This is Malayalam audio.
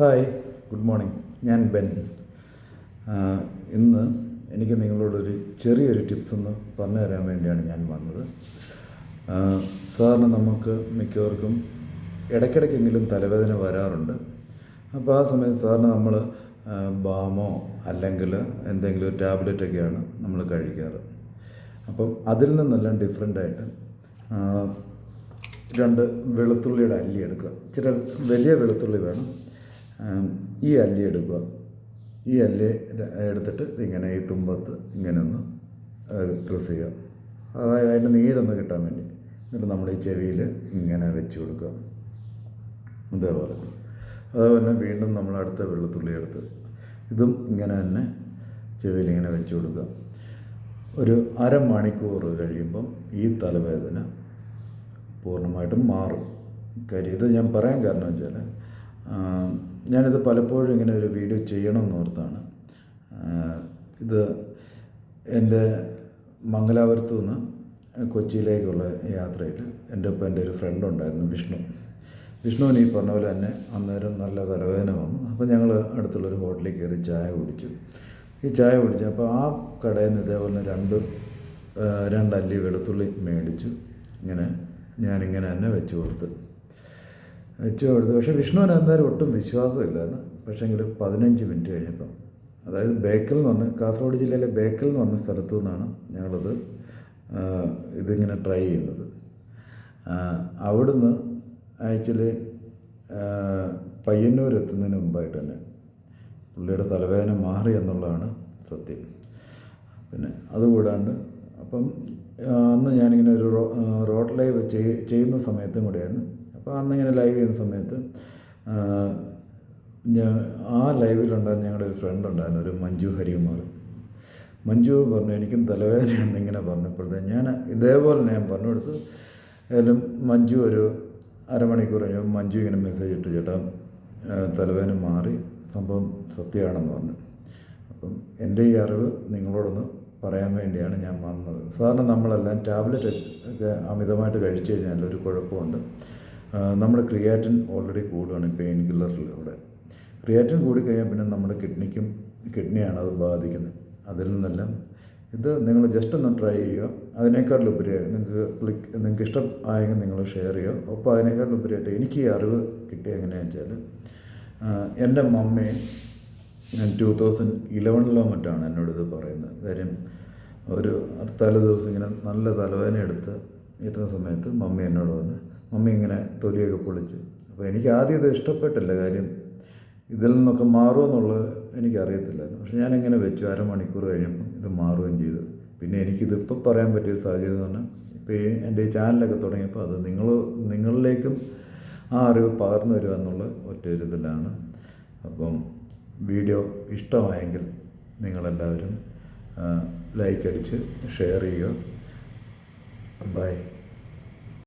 Hi good morning. ഞാൻ ബെൻ. ഇന്ന് എനിക്ക് നിങ്ങളോടൊരു ചെറിയൊരു ടിപ്സ് ഒന്ന് പറഞ്ഞു തരാൻ വേണ്ടിയാണ് ഞാൻ വന്നത്. സാറിന് നമുക്ക് മിക്കവർക്കും ഇടയ്ക്കിടയ്ക്കെങ്കിലും തലവേദന വരാറുണ്ട്. അപ്പോൾ ആ സമയത്ത് സാധാരണ നമ്മൾ ബാമോ അല്ലെങ്കിൽ എന്തെങ്കിലും ടാബ്ലറ്റൊക്കെയാണ് നമ്മൾ കഴിക്കാറ്. അപ്പം അതിൽ നിന്നെല്ലാം ഡിഫറെന്റായിട്ട് രണ്ട് വെളുത്തുള്ളിയുടെ അല്ലി എടുക്കുക. ഇച്ചിരി വലിയ വെളുത്തുള്ളി വേണം. ഈ അല്ലി എടുക്കുക. ഈ അല്ലി എടുത്തിട്ട് ഇങ്ങനെ ഈ തുമ്പത്ത് ഇങ്ങനെ ഒന്ന് പ്രസ് ചെയ്യുക. അതായത് അതിന്റെ നീരൊന്ന് കിട്ടാൻ വേണ്ടി. എന്നിട്ട് നമ്മൾ ഈ ചെവിയിൽ ഇങ്ങനെ വെച്ച് കൊടുക്കുക. ഇതേപോലെ. അതേപോലെ വീണ്ടും നമ്മൾ അടുത്ത വെള്ളത്തുള്ളി എടുത്ത് ഇതും ഇങ്ങനെ തന്നെ ചെവിയിൽ ഇങ്ങനെ വെച്ച് കൊടുക്കുക. ഒരു അരമണിക്കൂർ കഴിയുമ്പം ഈ തലവേദന പൂർണമായിട്ടും മാറും. കാര്യം ഇത് ഞാൻ പറയാൻ കാരണം വെച്ചാൽ ഞാനിത് പലപ്പോഴും ഇങ്ങനെ ഒരു വീഡിയോ ചെയ്യണമെന്ന് ഓർത്താണ്. ഇത് എന്റെ മംഗലാപുരത്തു നിന്ന് കൊച്ചിയിലേക്കുള്ള യാത്രയിൽ എന്റെ ഒപ്പം എന്റെ ഒരു ഫ്രണ്ട് ഉണ്ടായിരുന്നു വിഷ്ണു. വിഷ്ണുവിന് ഈ പറഞ്ഞ പോലെ തന്നെ അന്നേരം നല്ല തലവേദന വന്നു. അപ്പോൾ ഞങ്ങൾ അടുത്തുള്ളൊരു ഹോട്ടലിൽ കയറി ചായ കുടിച്ചു. ഈ ചായ കുടിച്ചു അപ്പോൾ ആ കടയിൽ നിന്ന് ഇതേപോലെ തന്നെ രണ്ട് രണ്ടല്ലി വെളുത്തുള്ളി മേടിച്ചു. ഇങ്ങനെ ഞാനിങ്ങനെ തന്നെ വെച്ച് കൊടുത്ത്. വെച്ച് കൊടുത്തു പക്ഷേ വിഷ്ണുവിന് എന്തായാലും ഒട്ടും വിശ്വാസമില്ലായിരുന്നു. പക്ഷേങ്കിൽ പതിനഞ്ച് മിനിറ്റ് കഴിഞ്ഞപ്പം. അതായത് ബേക്കൽ എന്ന് പറഞ്ഞ കാസർഗോഡ് ജില്ലയിലെ ബേക്കൽ എന്ന് പറഞ്ഞ സ്ഥലത്തു നിന്നാണ് ഞങ്ങളത് ഇതിങ്ങനെ ട്രൈ ചെയ്യുന്നത്. അവിടുന്ന് ആക്ച്വലി പയ്യന്നൂർ എത്തുന്നതിന് മുമ്പായിട്ട് തന്നെ പുള്ളിയുടെ തലവേദന മാറി എന്നുള്ളതാണ് സത്യം. പിന്നെ അതുകൂടാണ്ട് അപ്പം അന്ന് ഞാനിങ്ങനെ ഒരു റോ ആ, റോഡ് ലൈവ് ചെയ്യുന്ന സമയത്തും കൂടെയായിരുന്നു. അപ്പോൾ അന്നിങ്ങനെ ലൈവ് ചെയ്യുന്ന സമയത്ത് ഞാൻ ആ ലൈവിലുണ്ടായിരുന്ന ഞങ്ങളുടെ ഒരു ഫ്രണ്ട് ഉണ്ടായിരുന്നു ഒരു മഞ്ജു ഹരികുമാർ. മഞ്ജു പറഞ്ഞു എനിക്കും തലവേദനയാണെന്ന് ഇങ്ങനെ പറഞ്ഞപ്പോഴത്തേ ഞാൻ ഇതേപോലെ ഞാൻ പറഞ്ഞു കൊടുത്തു ഏതായാലും മഞ്ജു ഒരു അരമണിക്കൂർ കഴിഞ്ഞപ്പോൾ മഞ്ജു ഇങ്ങനെ മെസ്സേജ് ഇട്ടു ചേട്ടാ തലവേദന മാറി സംഭവം സത്യമാണെന്ന് പറഞ്ഞു. അപ്പം എന്റെ ഈ അറിവ് നിങ്ങളോടൊന്ന് പറയാൻ വേണ്ടിയാണ് ഞാൻ വന്നത്. സാധാരണ നമ്മളെല്ലാം ടാബ്ലറ്റ് ഒക്കെ അമിതമായിട്ട് കഴിച്ചു കഴിഞ്ഞാൽ ഒരു കുഴപ്പമുണ്ട്. നമ്മുടെ ക്രിയാറ്റിൻ ഓൾറെഡി കൂടുകയാണ് പെയിൻ കില്ലറിലൂടെ ക്രിയാറ്റിൻ കൂടിക്കഴിഞ്ഞാൽ പിന്നെ നമ്മുടെ കിഡ്നിക്കും കിഡ്നിയാണ് അത് ബാധിക്കുന്നത്. അതിൽ നിന്നെല്ലാം ഇത് നിങ്ങൾ ജസ്റ്റ് ഒന്ന് ട്രൈ ചെയ്യുക. അതിനേക്കാളുപരിയായി നിങ്ങൾക്ക് ക്ലിക്ക് നിങ്ങൾക്ക് ഇഷ്ടം ആയെങ്കിൽ നിങ്ങൾ ഷെയർ ചെയ്യുക. ഒപ്പം അതിനേക്കാളുപരിയായിട്ട് എനിക്ക് ഈ അറിവ് കിട്ടിയ എങ്ങനെയാണെന്ന് വെച്ചാൽ എന്റെ മമ്മയെ ടു തൗസൻഡ് ഇലവനിലോ മറ്റാണ് എന്നോട് ഇത് പറയുന്നത്. കാര്യം ഒരു തലേ ദിവസം ഇങ്ങനെ നല്ല തലവേദന എടുത്ത് ഇരുന്ന സമയത്ത് മമ്മി എന്നോട് പറഞ്ഞു മമ്മി ഇങ്ങനെ തൊലിയൊക്കെ പൊളിച്ച്. അപ്പോൾ എനിക്ക് ആദ്യം ഇത് ഇഷ്ടപ്പെട്ടില്ല കാര്യം. ഇതിൽ നിന്നൊക്കെ മാറുമെന്നുള്ളത് എനിക്കറിയത്തില്ലായിരുന്നു പക്ഷെ ഞാനിങ്ങനെ വെച്ചു അരമണിക്കൂർ കഴിഞ്ഞപ്പം ഇത് മാറുകയും ചെയ്തു. പിന്നെ എനിക്കിതിപ്പോൾ പറയാൻ പറ്റിയ സാഹചര്യം എന്ന് പറഞ്ഞാൽ ഇപ്പോൾ ഈ എന്റെ ഈ ചാനലൊക്കെ തുടങ്ങിയപ്പോൾ അത് നിങ്ങൾ നിങ്ങളിലേക്കും ആ അറിവ് പകർന്നു വരിക എന്നുള്ള ഒറ്റ ഒരു ഇതിലാണ്. അപ്പം വീഡിയോ ഇഷ്ടമായെങ്കിൽ നിങ്ങളെല്ലാവരും ലൈക്ക് അടിച്ച് ഷെയർ ചെയ്യുക. ബൈ.